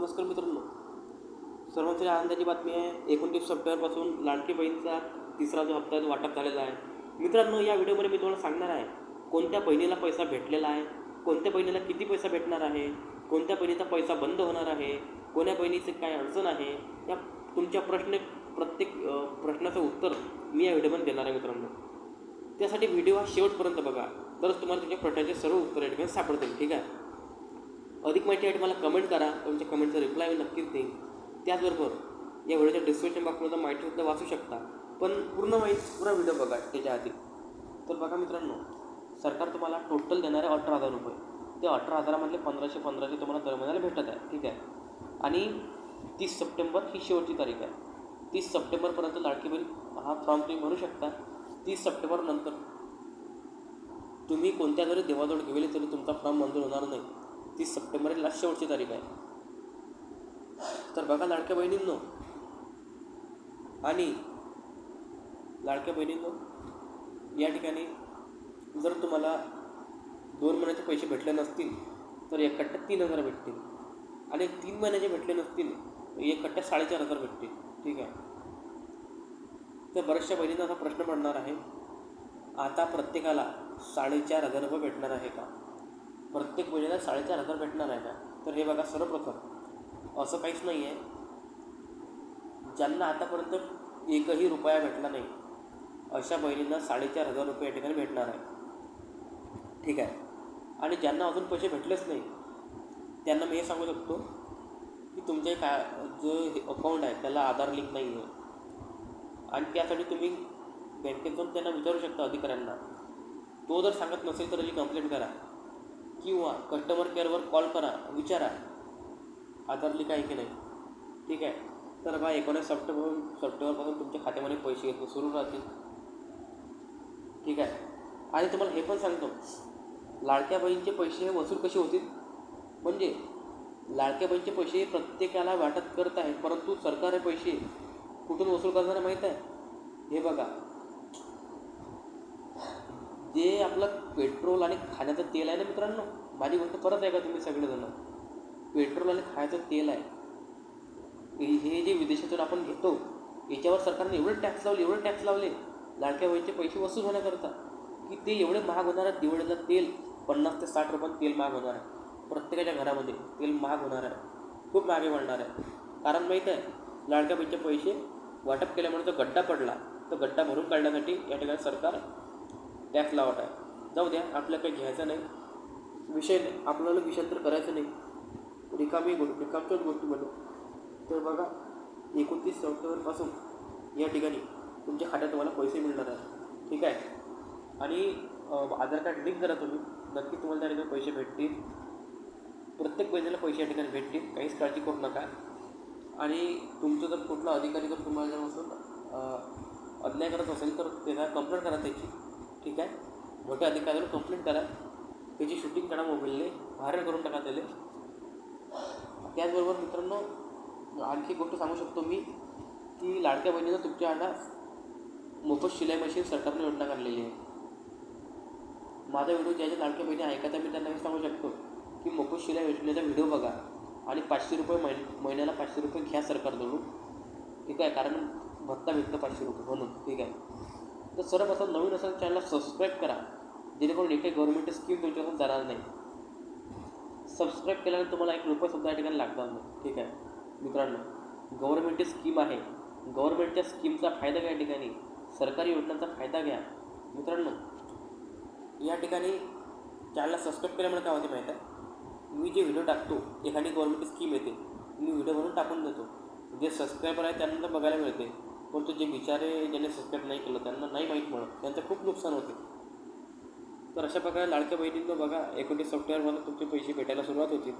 नमस्कार मित्रांनो. सर्वांसाठी आनंदाची बातमी आहे. एकोणतीस सप्टेंबरपासून लाडकी बहीणचा तिसरा जो हप्ता आहे तो वाटप झालेला आहे. मित्रांनो या व्हिडिओमध्ये मी तुम्हाला सांगणार आहे कोणत्या बहिणीला पैसा भेटलेला आहे कोणत्या बहिणीला किती पैसा भेटणार आहे कोणत्या बहिणीचा पैसा बंद होणार आहे कोण्या बहिणीचे काय अडचण आहे या तुमच्या प्रश्न प्रत्येक प्रश्नाचं उत्तर मी या व्हिडिओमध्ये देणार आहे मित्रांनो. त्यासाठी व्हिडिओ हा शेवटपर्यंत बघा. तरच तुम्हाला तुमच्या प्रश्नाचे सर्व उत्तर या ठिकाणी सापडतील. ठीक आहे? अधिक माहितीसाठी मला कमेंट करा. तुमच्या कमेंटचा रिप्लाय मी नक्कीच देईन. त्याचबरोबर या व्हिडिओच्या डिस्क्रिप्शन बॉक्समध्ये माहितीसुद्धा वाचू शकता. पण पूर्ण माहिती पुरा व्हिडिओ बघा त्याच्या आधी. तर बघा मित्रांनो सरकार तुम्हाला टोटल देणार आहे अठरा हजार रुपये. ते अठरा हजारामधले पंधराशे पंधराशे तुम्हाला दर महिन्याला भेटत आहे ठीक आहे? आणि तीस सप्टेंबर ही शेवटची तारीख आहे. तीस सप्टेंबरपर्यंत लाडकी बहीण हा फॉर्म तुम्ही भरू शकता. तीस सप्टेंबरनंतर तुम्ही कोणत्या जरी देवाजवळ गेले तरी तुमचा फॉर्म मंजूर होणार नाही. तीस सप्टेंबर ही लास्ट शेवटची तारीख आहे. तर बघा लाडक्या बहिणींनो. आणि लाडक्या बहिणींनो या ठिकाणी जर तुम्हाला दोन महिन्याचे पैसे भेटले नसतील तर एक कट्ट्यात तीन हजार भेटतील. आणि तीन महिन्याचे भेटले नसतील तर एक कट्ट्यात साडेचार हजार भेटतील. ठीक आहे? तर बऱ्याचशा बहिणींना असा प्रश्न पडणार आहे आता प्रत्येकाला साडेचार हजार रुपये भेटणार आहे का? प्रत्येक बहिणीला साडेचार हजार भेटणार आहे का? तर हे बघा सर्वप्रथम असं काहीच नाही आहे. ज्यांना आतापर्यंत एकही रुपया भेटला नाही अशा बहिणींना साडेचार हजार रुपये या ठिकाणी भेटणार आहे. ठीक आहे? आणि ज्यांना अजून पैसे भेटलेच नाही त्यांना मी हे सांगू शकतो की तुमचे काय जो हे अकाउंट आहे त्याला आधार लिंक नाही आहे. आणि त्यासाठी तुम्ही बँकेत जाऊन त्यांना विचारू शकता अधिकाऱ्यांना. तो जर सांगत नसेल तर त्याची कंप्लेंट करा. किंवा कस्टमर केअरवर कॉल करा विचारा. आधार काय आहे की नाही. ठीक आहे? तर बा एकोणीस सप्टेंबर सप्टेंबरपासून तुमच्या खात्यामध्ये पैसे येत सुरू राहतील. ठीक आहे? आणि तुम्हाला हे पण सांगतो. लाडक्या बहीणचे पैसे हे वसूल कसे होतील? म्हणजे लाडक्या बहीणचे पैसे प्रत्येकाला वाटप करत आहेत परंतु सरकार हे पैसे कुठून वसूल करणार माहीत आहे? हे बघा. जे आपलं पेट्रोल आणि खाण्याचं तेल आहे ना मित्रांनो माझी गोष्ट परत आहे का तुम्ही सगळेजण. पेट्रोल आणि खाण्याचं तेल आहे. हे जे विदेशातून आपण घेतो याच्यावर सरकारने एवढे टॅक्स लावले एवढे टॅक्स लावले लाडक्या वयाचे पैसे वसूल होण्याकरता की ते एवढे महाग होणार आहे दिवाळीला तेल पन्नास ते साठ रुपयात तेल महाग होणार आहे. प्रत्येकाच्या घरामध्ये तेल महाग होणार आहे. खूप महागे वाढणार आहे. कारण माहीत आहे लाडक्या बहिणीचे पैसे वाटप केल्यामुळे तो गड्डा पडला. तो गड्डा भरून काढण्यासाठी या ठिकाणी सरकार टॅक्स लावत आहे. जाऊ द्या आपल्याला काही घ्यायचं नाही. विषय नाही. आपल्याला तर करायचं नाही. रिकामी गोष्ट रिकामच्याच गोष्टी बनू तर बघा एकोणतीस सप्टेंबरपासून या ठिकाणी तुमच्या खात्यात तुम्हाला पैसे मिळणार आहे ठीक आहे? आणि आधार कार्ड लिंक करा तुम्ही. नक्की तुम्हाला त्या ठिकाणी पैसे भेटतील. प्रत्येक पैशाला पैसे या ठिकाणी भेटतील. काहीच काळजी करू नका. आणि तुमचं जर कुठला अधिकारी जर तुम्हाला जर असून अन्याय करत असेल तर त्याला कंप्लेंट करा त्याची. ठीक आहे? मोठ्या अधिकाऱ्यावर कंप्लेंट करा. त्याची शूटिंग करा मोबाईलने व्हायरल करून टाका त्याला. त्याचबरोबर मित्रांनो आणखी गोष्ट सांगू शकतो मी की लाडक्या बहिणीनं तुमच्या अंडा मोफत शिलाई मशीन सरकारने योजना काढलेली आहे. माझा व्हिडिओ ज्याच्या लाडक्या बहिणी ऐकत आहे मी त्यांना हे सांगू शकतो की मोफत शिलाई योजनेचा व्हिडिओ बघा आणि पाचशे रुपये महिन महिन्याला पाचशे रुपये घ्या सरकारकडून ठीक आहे? कारण भत्ता भेटतं पाचशे रुपये म्हणून. ठीक आहे? तर सर्व असं नवीन असेल चॅनलला सबस्क्राईब करा. जेणेकरून एकही गव्हर्नमेंटची स्कीम तुमच्याकडून जाणार नाही. सबस्क्राईब केल्यानंतर तुम्हाला एक रुपयासुद्धा या ठिकाणी लागणार नाही. ठीक आहे? मित्रांनो गव्हर्नमेंटची स्कीम आहे. गव्हर्नमेंटच्या स्कीमचा फायदा घ्या या ठिकाणी. सरकारी योजनांचा फायदा घ्या. मित्रांनो या ठिकाणी चॅनलला सबस्क्राईब केल्यामुळे काय होते माहीत आहे? मी जे व्हिडिओ टाकतो एखादी गव्हर्नमेंट स्कीम येते मी व्हिडिओ बनवून टाकून देतो. जे सबस्क्रायबर आहे त्यांना बघायला मिळते. परंतु जे बिचारे ज्यांनी सबस्क्राईब नाही केलं त्यांना नाही माहीत म्हणत त्यांचं खूप नुकसान होते. तर अशा प्रकारे लाडक्या बहिणींना बघा एकोणतीस सॉफ्टवेअरमध्ये तुमचे पैसे भेटायला सुरुवात होतील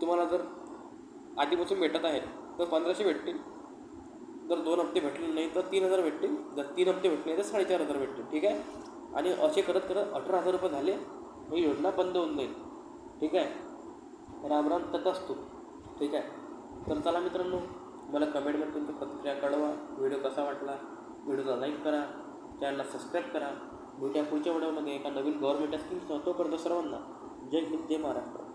तुम्हाला जर आधीपासून भेटत आहे तर पंधराशे भेटतील. जर दोन हप्ते भेटले नाही तर तीन हजार भेटतील. जर तीन हप्ते भेटले नाही तर साडेचार हजार भेटतील ठीक आहे? आणि असे करत करत अठरा हजार रुपये झाले ही योजना बंद होऊन जाईल ठीक आहे? राम राम तथास्तू ठीक आहे? तर चला मित्रांनो मला कमेंटमध्ये तुमची प्रतिक्रिया कळवा. व्हिडिओ कसा वाटला? व्हिडिओला लाईक करा. चॅनलला सबस्क्राईब करा. भेटूया पुढच्या व्हिडिओमध्ये एका नवीन गव्हर्मेंट स्कीमचा तोपर्यंत सर्वांना. जय हिंद जय महाराष्ट्र.